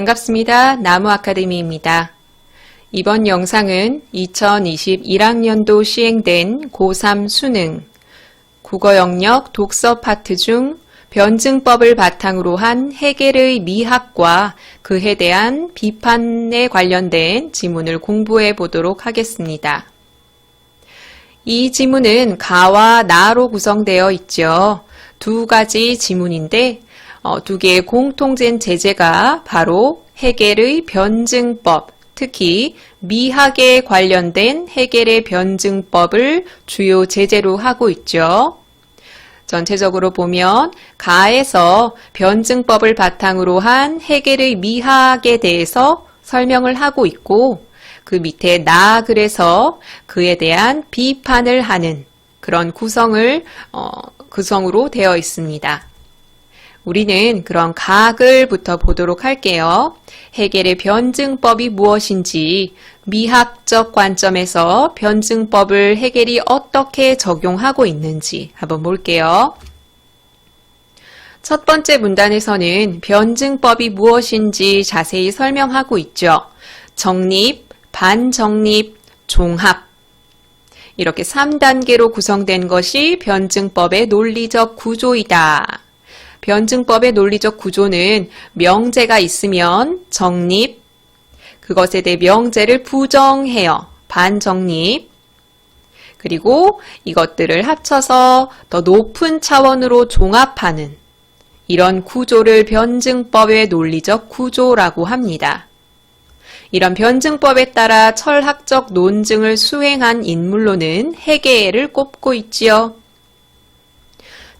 반갑습니다. 나무 아카데미입니다. 이번 영상은 2021학년도 시행된 고3 수능 국어 영역 독서 파트 중 변증법을 바탕으로 한 해겔의 미학과 그에 대한 비판에 관련된 지문을 공부해 보도록 하겠습니다. 이 지문은 가와 나로 구성되어 있죠. 두 가지 지문인데 어, 두 개의 공통된 제재가 바로 해겔의 변증법, 특히 미학에 관련된 해겔의 변증법을 주요 제재로 하고 있죠. 전체적으로 보면 가에서 변증법을 바탕으로 한 해겔의 미학에 대해서 설명을 하고 있고 그 밑에 나 글에서 그에 대한 비판을 하는 그런 구성을 어, 구성으로 되어 있습니다. 우리는 그런 각을부터 보도록 할게요. 해겔의 변증법이 무엇인지 미학적 관점에서 변증법을 해겔이 어떻게 적용하고 있는지 한번 볼게요. 첫 번째 문단에서는 변증법이 무엇인지 자세히 설명하고 있죠. 정립, 반정립, 종합. 이렇게 3단계로 구성된 것이 변증법의 논리적 구조이다. 변증법의 논리적 구조는 명제가 있으면 정립, 그것에 대해 명제를 부정해요. 반정립. 그리고 이것들을 합쳐서 더 높은 차원으로 종합하는 이런 구조를 변증법의 논리적 구조라고 합니다. 이런 변증법에 따라 철학적 논증을 수행한 인물로는 해계를 꼽고 있지요.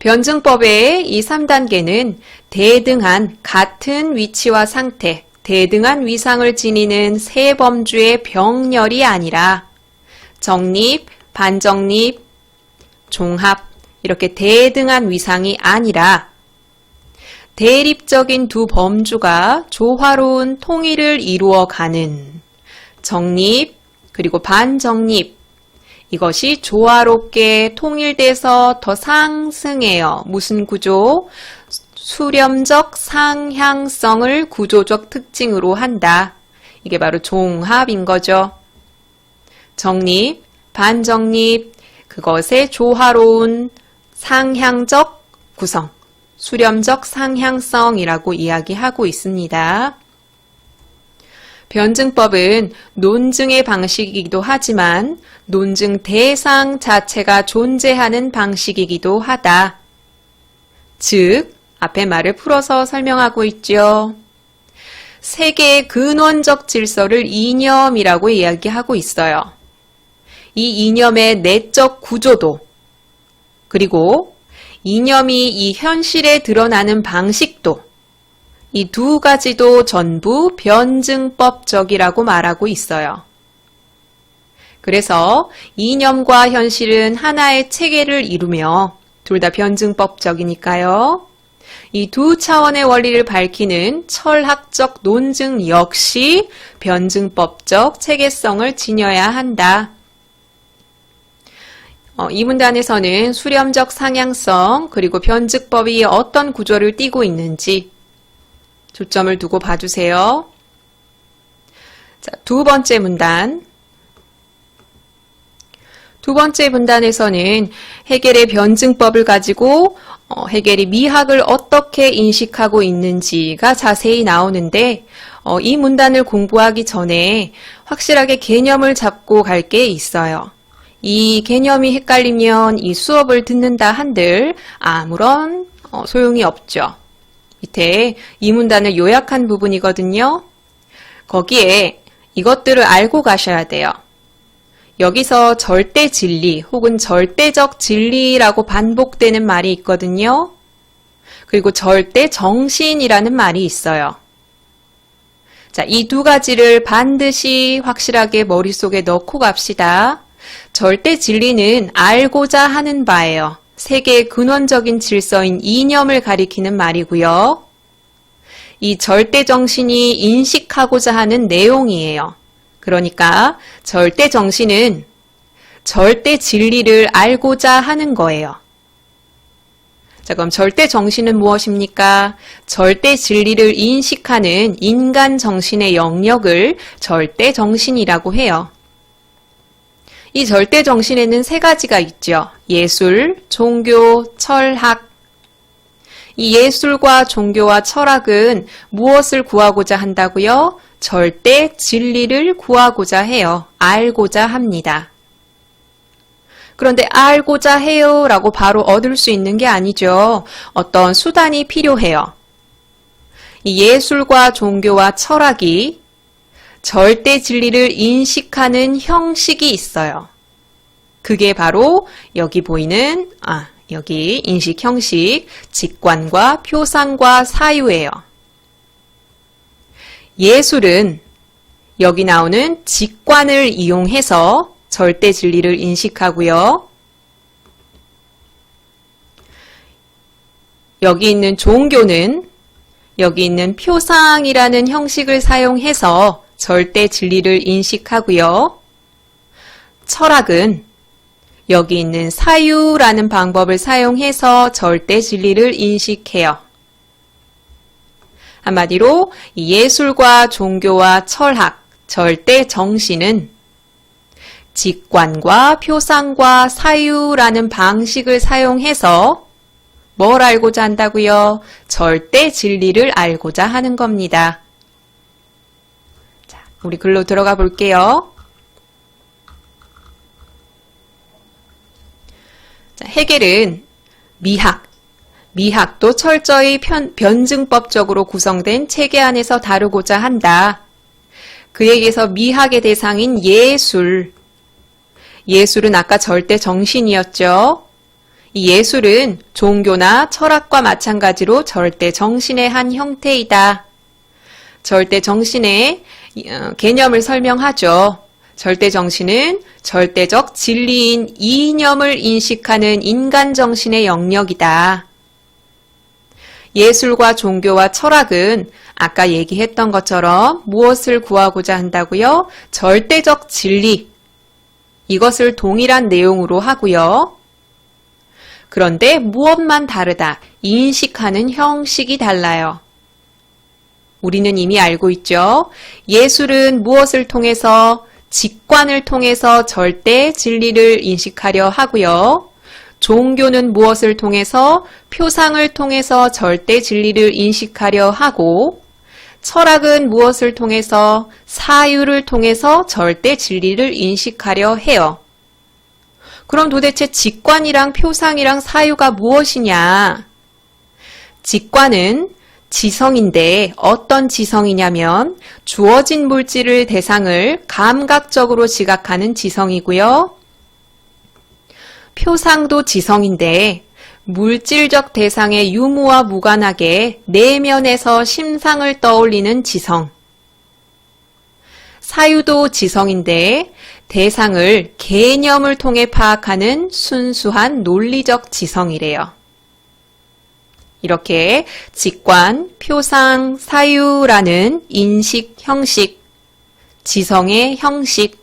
변증법의 이 3단계는 대등한 같은 위치와 상태, 대등한 위상을 지니는 세 범주의 병렬이 아니라 정립, 반정립, 종합, 이렇게 대등한 위상이 아니라 대립적인 두 범주가 조화로운 통일을 이루어가는 정립, 그리고 반정립, 이것이 조화롭게 통일돼서 더 상승해요. 무슨 구조? 수렴적 상향성을 구조적 특징으로 한다. 이게 바로 종합인 거죠. 정립, 반정립, 그것의 조화로운 상향적 구성, 수렴적 상향성이라고 이야기하고 있습니다. 변증법은 논증의 방식이기도 하지만 논증 대상 자체가 존재하는 방식이기도 하다. 즉, 앞에 말을 풀어서 설명하고 있죠. 세계의 근원적 질서를 이념이라고 이야기하고 있어요. 이 이념의 내적 구조도 그리고 이념이 이 현실에 드러나는 방식도 이 두 가지도 전부 변증법적이라고 말하고 있어요. 그래서 이념과 현실은 하나의 체계를 이루며 둘 다 변증법적이니까요. 이 두 차원의 원리를 밝히는 철학적 논증 역시 변증법적 체계성을 지녀야 한다. 어, 이 문단에서는 수렴적 상향성 그리고 변증법이 어떤 구조를 띠고 있는지 초점을 두고 봐주세요. 자, 두 번째 문단. 두 번째 문단에서는 해겔의 변증법을 가지고 어, 해겔이 미학을 어떻게 인식하고 있는지가 자세히 나오는데 어, 이 문단을 공부하기 전에 확실하게 개념을 잡고 갈 게 있어요. 이 개념이 헷갈리면 이 수업을 듣는다 한들 아무런 어, 소용이 없죠. 밑에 이 문단을 요약한 부분이거든요. 거기에 이것들을 알고 가셔야 돼요. 여기서 절대 진리 혹은 절대적 진리라고 반복되는 말이 있거든요. 그리고 절대 정신이라는 말이 있어요. 자, 이 두 가지를 반드시 확실하게 머릿속에 넣고 갑시다. 절대 진리는 알고자 하는 바예요. 세계의 근원적인 질서인 이념을 가리키는 말이고요. 이 절대 정신이 인식하고자 하는 내용이에요. 그러니까 절대 정신은 절대 진리를 알고자 하는 거예요. 자, 그럼 절대 정신은 무엇입니까? 절대 진리를 인식하는 인간 정신의 영역을 절대 정신이라고 해요. 이 절대 정신에는 세 가지가 있죠. 예술, 종교, 철학. 이 예술과 종교와 철학은 무엇을 구하고자 한다고요? 절대 진리를 구하고자 해요. 알고자 합니다. 그런데 알고자 해요 라고 바로 얻을 수 있는 게 아니죠. 어떤 수단이 필요해요. 이 예술과 종교와 철학이 절대 진리를 인식하는 형식이 있어요. 그게 바로 여기 보이는, 아, 여기 인식 형식, 직관과 표상과 사유예요. 예술은 여기 나오는 직관을 이용해서 절대 진리를 인식하고요. 여기 있는 종교는 여기 있는 표상이라는 형식을 사용해서 절대 진리를 인식하고요. 철학은 여기 있는 사유라는 방법을 사용해서 절대 진리를 인식해요. 한마디로 예술과 종교와 철학, 절대 정신은 직관과 표상과 사유라는 방식을 사용해서 뭘 알고자 한다고요? 절대 진리를 알고자 하는 겁니다. 자, 우리 글로 들어가 볼게요. 자, 해겔은 미학, 미학도 철저히 편, 변증법적으로 구성된 체계 안에서 다루고자 한다. 그에게서 미학의 대상인 예술, 예술은 아까 절대 정신이었죠. 이 예술은 종교나 철학과 마찬가지로 절대 정신의 한 형태이다. 절대 정신의 어, 개념을 설명하죠. 절대 정신은 절대적 진리인 이념을 인식하는 인간 정신의 영역이다. 예술과 종교와 철학은 아까 얘기했던 것처럼 무엇을 구하고자 한다고요? 절대적 진리, 이것을 동일한 내용으로 하고요. 그런데 무엇만 다르다. 인식하는 형식이 달라요. 우리는 이미 알고 있죠. 예술은 무엇을 통해서 직관을 통해서 절대 진리를 인식하려 하고요. 종교는 무엇을 통해서 표상을 통해서 절대 진리를 인식하려 하고 철학은 무엇을 통해서 사유를 통해서 절대 진리를 인식하려 해요. 그럼 도대체 직관이랑 표상이랑 사유가 무엇이냐? 직관은 지성인데 어떤 지성이냐면 주어진 물질을 대상을 감각적으로 지각하는 지성이고요. 표상도 지성인데 물질적 대상의 유무와 무관하게 내면에서 심상을 떠올리는 지성. 사유도 지성인데 대상을 개념을 통해 파악하는 순수한 논리적 지성이래요. 이렇게 직관, 표상, 사유라는 인식, 형식, 지성의 형식,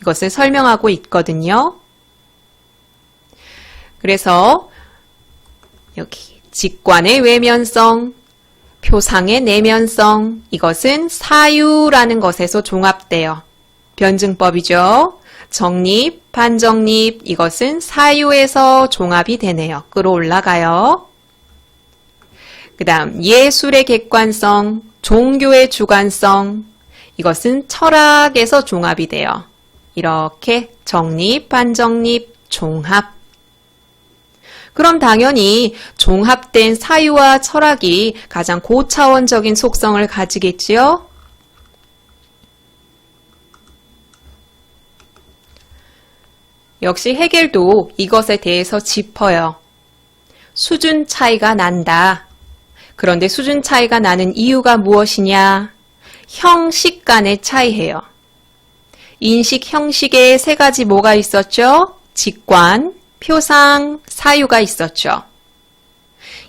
이것을 설명하고 있거든요. 그래서 여기 직관의 외면성, 표상의 내면성, 이것은 사유라는 것에서 종합돼요. 변증법이죠. 정립, 반정립, 이것은 사유에서 종합이 되네요. 끌어올라가요. 그 다음 예술의 객관성, 종교의 주관성, 이것은 철학에서 종합이 돼요. 이렇게 정립, 반정립, 종합. 그럼 당연히 종합된 사유와 철학이 가장 고차원적인 속성을 가지겠지요? 역시 해겔도 이것에 대해서 짚어요. 수준 차이가 난다. 그런데 수준 차이가 나는 이유가 무엇이냐? 형식 간의 차이예요. 인식 형식에 세 가지 뭐가 있었죠? 직관, 표상, 사유가 있었죠.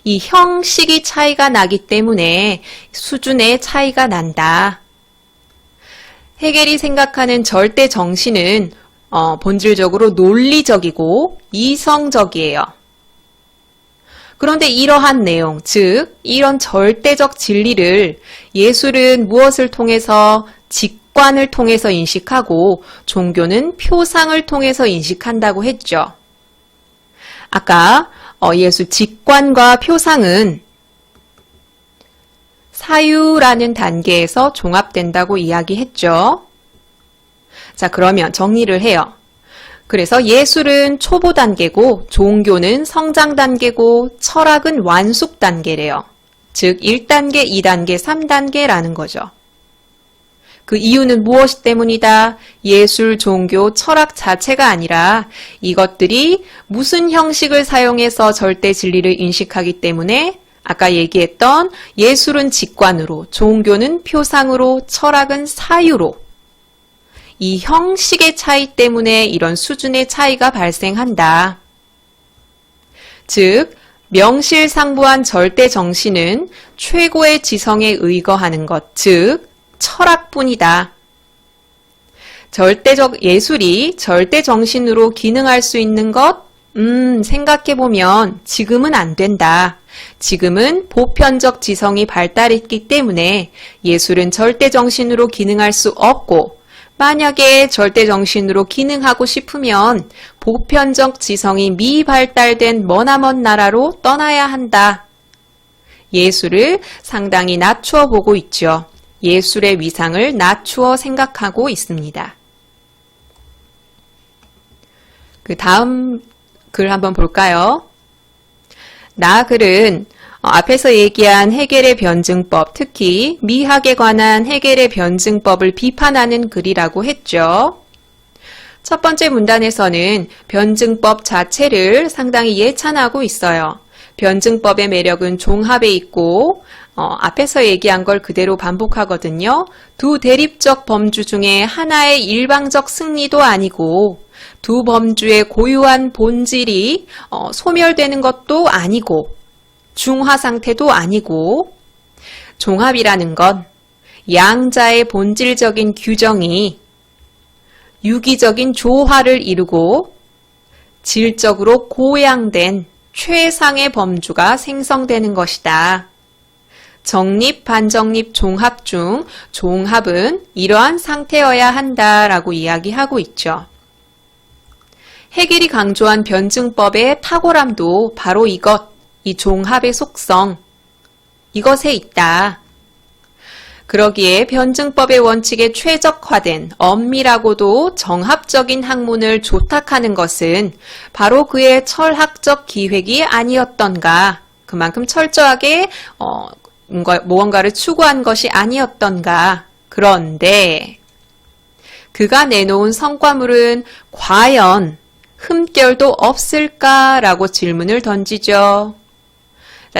이 형식이 차이가 나기 때문에 수준의 차이가 난다. 해겔이 생각하는 절대 정신은 어, 본질적으로 논리적이고 이성적이에요. 그런데 이러한 내용, 즉, 이런 절대적 진리를 예술은 무엇을 통해서 직관을 통해서 인식하고 종교는 표상을 통해서 인식한다고 했죠. 아까 어, 예술 직관과 표상은 사유라는 단계에서 종합된다고 이야기했죠. 자, 그러면 정리를 해요. 그래서 예술은 초보 단계고 종교는 성장 단계고 철학은 완숙 단계래요. 즉 1단계, 2단계, 3단계라는 거죠. 그 이유는 무엇 때문이다? 예술, 종교, 철학 자체가 아니라 이것들이 무슨 형식을 사용해서 절대 진리를 인식하기 때문에 아까 얘기했던 예술은 직관으로, 종교는 표상으로, 철학은 사유로 이 형식의 차이 때문에 이런 수준의 차이가 발생한다. 즉, 명실상부한 절대 정신은 최고의 지성에 의거하는 것, 즉, 철학뿐이다. 절대적 예술이 절대 정신으로 기능할 수 있는 것, 음, 생각해보면 지금은 안 된다. 지금은 보편적 지성이 발달했기 때문에 예술은 절대 정신으로 기능할 수 없고, 만약에 절대 정신으로 기능하고 싶으면 보편적 지성이 미발달된 머나먼 나라로 떠나야 한다. 예술을 상당히 낮추어 보고 있죠. 예술의 위상을 낮추어 생각하고 있습니다. 그 다음 글 한번 볼까요? 나 글은 어, 앞에서 얘기한 해겔의 변증법, 특히 미학에 관한 해겔의 변증법을 비판하는 글이라고 했죠. 첫 번째 문단에서는 변증법 자체를 상당히 예찬하고 있어요. 변증법의 매력은 종합에 있고 어, 앞에서 얘기한 걸 그대로 반복하거든요. 두 대립적 범주 중에 하나의 일방적 승리도 아니고 두 범주의 고유한 본질이 어, 소멸되는 것도 아니고 중화 상태도 아니고 종합이라는 건 양자의 본질적인 규정이 유기적인 조화를 이루고 질적으로 고양된 최상의 범주가 생성되는 것이다. 정립, 반정립, 종합 중 종합은 이러한 상태여야 한다라고 이야기하고 있죠. 해겔이 강조한 변증법의 탁월함도 바로 이것, 이 종합의 속성, 이것에 있다. 그러기에 변증법의 원칙에 최적화된 엄밀하고도 정합적인 학문을 조탁하는 것은 바로 그의 철학적 기획이 아니었던가. 그만큼 철저하게 어, 무언가를 추구한 것이 아니었던가. 그런데 그가 내놓은 성과물은 과연 흠결도 없을까라고 질문을 던지죠.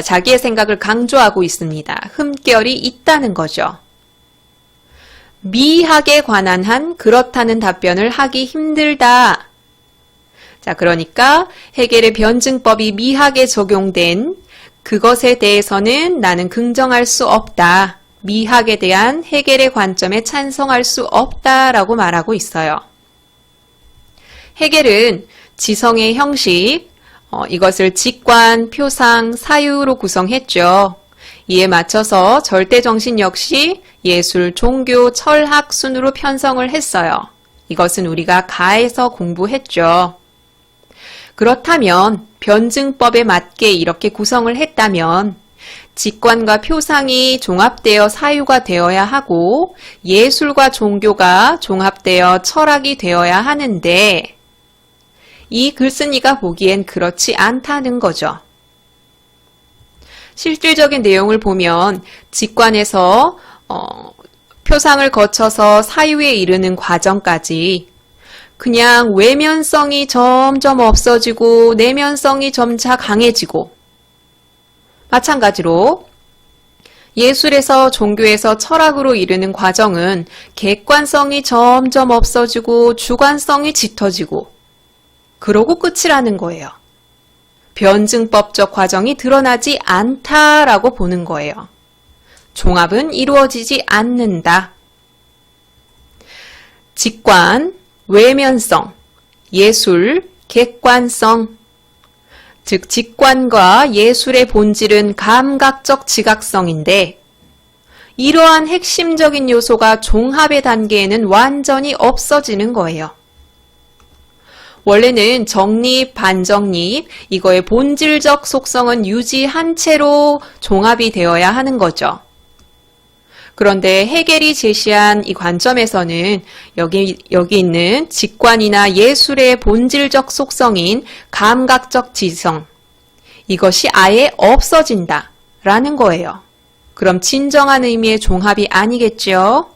자기의 생각을 강조하고 있습니다. 흠결이 있다는 거죠. 미학에 관한 한 그렇다는 답변을 하기 힘들다. 자, 그러니까 해겔의 변증법이 미학에 적용된 그것에 대해서는 나는 긍정할 수 없다. 미학에 대한 해겔의 관점에 찬성할 수 없다라고 말하고 있어요. 해겔은 지성의 형식, 어, 이것을 직관, 표상, 사유로 구성했죠. 이에 맞춰서 절대 정신 역시 예술, 종교, 철학 순으로 편성을 했어요. 이것은 우리가 가에서 공부했죠. 그렇다면 변증법에 맞게 이렇게 구성을 했다면 직관과 표상이 종합되어 사유가 되어야 하고 예술과 종교가 종합되어 철학이 되어야 하는데 이 글쓴이가 보기엔 그렇지 않다는 거죠. 실질적인 내용을 보면 직관에서 어, 표상을 거쳐서 사유에 이르는 과정까지 그냥 외면성이 점점 없어지고 내면성이 점차 강해지고 마찬가지로 예술에서 종교에서 철학으로 이르는 과정은 객관성이 점점 없어지고 주관성이 짙어지고 그러고 끝이라는 거예요. 변증법적 과정이 드러나지 않다라고 보는 거예요. 종합은 이루어지지 않는다. 직관, 외면성, 예술, 객관성. 즉 직관과 예술의 본질은 감각적 지각성인데 이러한 핵심적인 요소가 종합의 단계에는 완전히 없어지는 거예요. 원래는 정립, 반정립, 이거의 본질적 속성은 유지한 채로 종합이 되어야 하는 거죠. 그런데 해겔이 제시한 이 관점에서는 여기, 여기 있는 직관이나 예술의 본질적 속성인 감각적 지성, 이것이 아예 없어진다. 라는 거예요. 그럼 진정한 의미의 종합이 아니겠죠?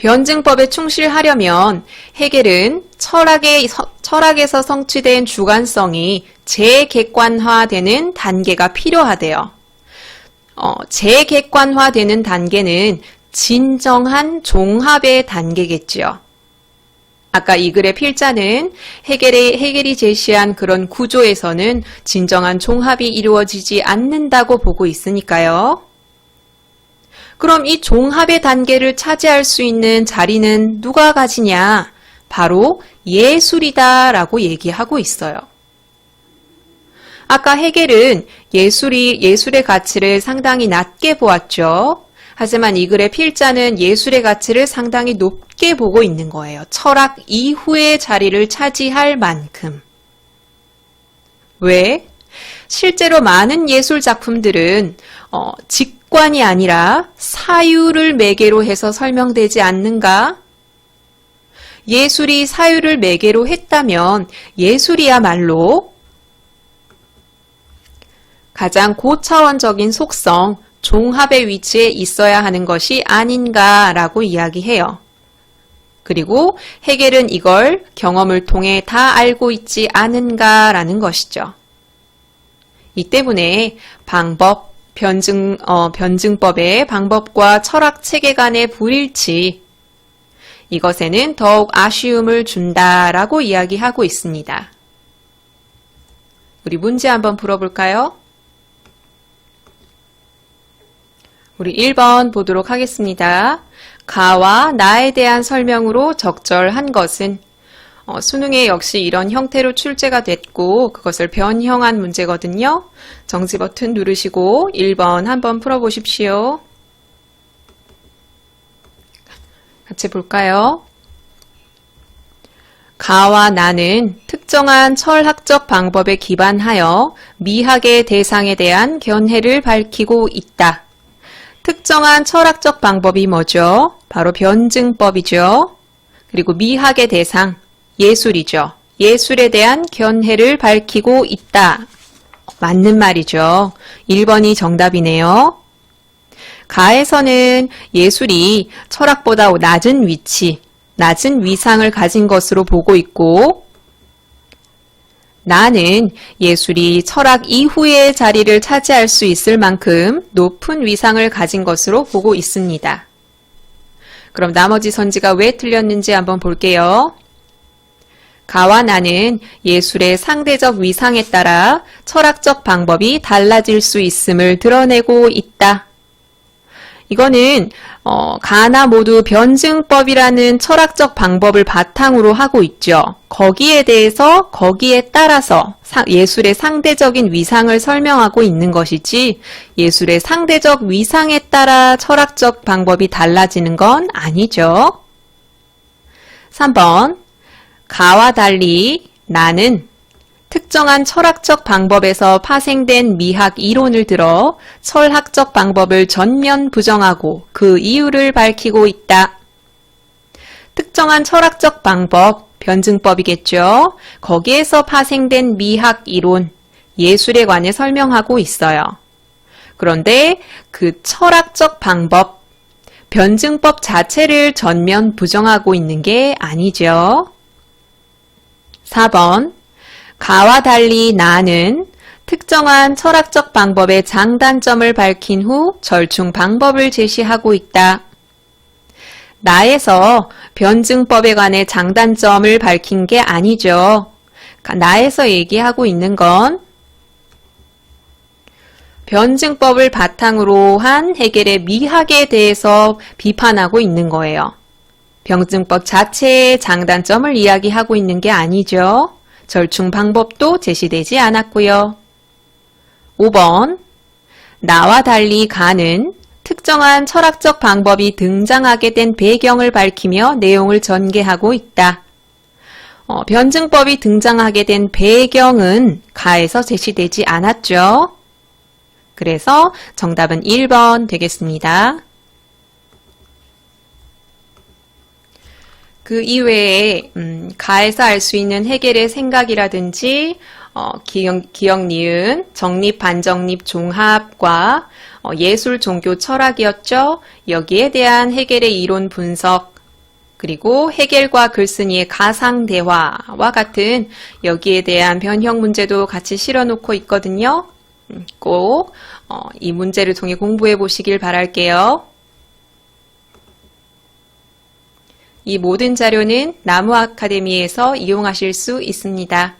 변증법에 충실하려면 해겔은 철학의, 서- 철학에서 성취된 주관성이 재객관화되는 단계가 필요하대요. 어, 재객관화되는 단계는 진정한 종합의 단계겠지요. 아까 이 글의 필자는 해겔이, 해겔이 제시한 그런 구조에서는 진정한 종합이 이루어지지 않는다고 보고 있으니까요. 그럼 이 종합의 단계를 차지할 수 있는 자리는 누가 가지냐? 바로 예술이다 라고 얘기하고 있어요. 아까 해겔은 예술이, 예술의 가치를 상당히 낮게 보았죠. 하지만 이 글의 필자는 예술의 가치를 상당히 높게 보고 있는 거예요. 철학 이후의 자리를 차지할 만큼. 왜? 실제로 많은 예술 작품들은 어, 직관이 아니라 사유를 매개로 해서 설명되지 않는가? 예술이 사유를 매개로 했다면 예술이야말로 가장 고차원적인 속성, 종합의 위치에 있어야 하는 것이 아닌가라고 이야기해요. 그리고 해겔은 이걸 경험을 통해 다 알고 있지 않은가라는 것이죠. 이 때문에 방법, 변증, 어, 변증법의 방법과 철학 체계 간의 불일치, 이것에는 더욱 아쉬움을 준다라고 이야기하고 있습니다. 우리 문제 한번 풀어볼까요? 우리 1번 보도록 하겠습니다. 가와 나에 대한 설명으로 적절한 것은 어, 수능에 역시 이런 형태로 출제가 됐고 그것을 변형한 문제거든요. 정지 버튼 누르시고 1번 한번 풀어보십시오. 같이 볼까요? 가와 나는 특정한 철학적 방법에 기반하여 미학의 대상에 대한 견해를 밝히고 있다. 특정한 철학적 방법이 뭐죠? 바로 변증법이죠. 그리고 미학의 대상, 예술이죠. 예술에 대한 견해를 밝히고 있다. 맞는 말이죠. 1번이 정답이네요. 가에서는 예술이 철학보다 낮은 위치, 낮은 위상을 가진 것으로 보고 있고, 나는 예술이 철학 이후의 자리를 차지할 수 있을 만큼 높은 위상을 가진 것으로 보고 있습니다. 그럼 나머지 선지가 왜 틀렸는지 한번 볼게요. 가와 나는 예술의 상대적 위상에 따라 철학적 방법이 달라질 수 있음을 드러내고 있다. 이거는 어, 가나 모두 변증법이라는 철학적 방법을 바탕으로 하고 있죠. 거기에 대해서 거기에 따라서 사- 예술의 상대적인 위상을 설명하고 있는 것이지 예술의 상대적 위상에 따라 철학적 방법이 달라지는 건 아니죠. 3번 가와 달리 나는 특정한 철학적 방법에서 파생된 미학 이론을 들어 철학적 방법을 전면 부정하고 그 이유를 밝히고 있다. 특정한 철학적 방법, 변증법이겠죠. 거기에서 파생된 미학 이론, 예술에 관해 설명하고 있어요. 그런데 그 철학적 방법, 변증법 자체를 전면 부정하고 있는 게 아니죠. 4번 가와 달리 나는 특정한 철학적 방법의 장단점을 밝힌 후 절충 방법을 제시하고 있다. 나에서 변증법에 관해 장단점을 밝힌 게 아니죠. 나에서 얘기하고 있는 건 변증법을 바탕으로 한 해결의 미학에 대해서 비판하고 있는 거예요. 변증법 자체의 장단점을 이야기하고 있는 게 아니죠. 절충 방법도 제시되지 않았고요. 5번 나와 달리 가는 특정한 철학적 방법이 등장하게 된 배경을 밝히며 내용을 전개하고 있다. 어, 변증법이 등장하게 된 배경은 가에서 제시되지 않았죠. 그래서 정답은 1번 되겠습니다. 그 이외에 음, 가에서 알수 있는 해겔의 생각이라든지 어, 기억, 기억, 니은, 정립, 반정립, 종합과 어, 예술, 종교, 철학이었죠. 여기에 대한 해겔의 이론 분석, 그리고 해겔과 글쓴이의 가상 대화와 같은 여기에 대한 변형 문제도 같이 실어놓고 있거든요. 음, 꼭이 문제를 통해 공부해 보시길 바랄게요. 이 모든 자료는 나무 아카데미에서 이용하실 수 있습니다.